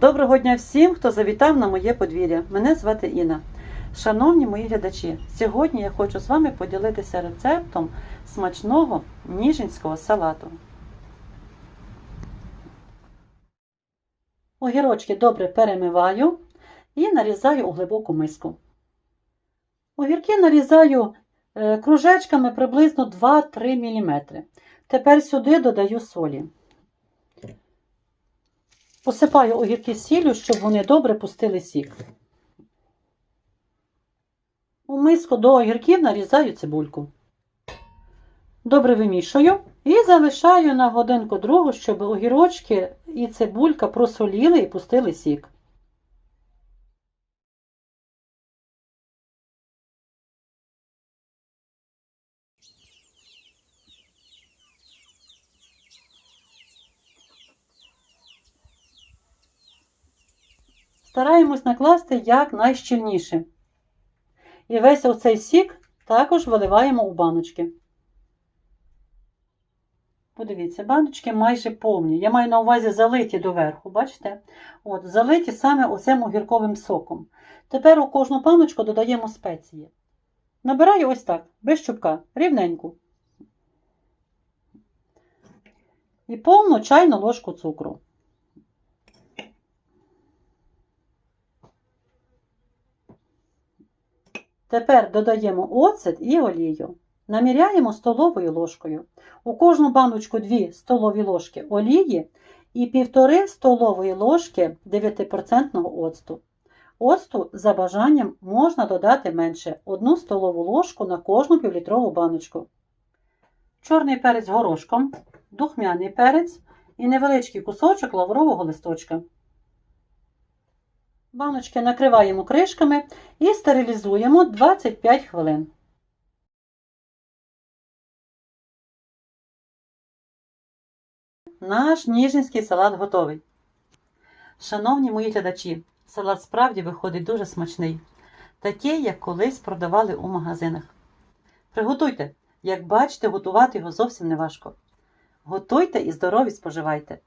Доброго дня всім, хто завітав на моє подвір'я. Мене звати Інна. Шановні мої глядачі, сьогодні я хочу з вами поділитися рецептом смачного ніжинського салату. Огірочки добре перемиваю і нарізаю у глибоку миску. Огірки нарізаю е, кружечками приблизно 2-3 мм. Тепер сюди додаю солі. Посипаю огірки сіллю, щоб вони добре пустили сік. У миску до огірків нарізаю цибульку. Добре вимішую і залишаю на годинку другу, щоб огірочки і цибулька просоліли і пустили сік. Стараємось накласти якнайщільніше. І весь оцей сік також виливаємо у баночки. Подивіться, баночки майже повні. Я маю на увазі залиті доверху, бачите? От, залиті саме оцим огірковим соком. Тепер у кожну баночку додаємо спеції. Набираю ось так, без чубка, рівненьку. І повну чайну ложку цукру. Тепер додаємо оцет і олію. Наміряємо столовою ложкою. У кожну баночку 2 столові ложки олії і 1,5 столової ложки 9% оцту. Оцту за бажанням можна додати менше 1 столову ложку на кожну півлітрову баночку. Чорний перець горошком, духмяний перець і невеличкий кусочок лаврового листочка. Баночки накриваємо кришками і стерилізуємо 25 хвилин. Наш ніжинський салат готовий. Шановні мої глядачі, салат справді виходить дуже смачний, такий, як колись продавали у магазинах. Приготуйте, як бачите, готувати його зовсім не важко. Готуйте і здорові споживайте.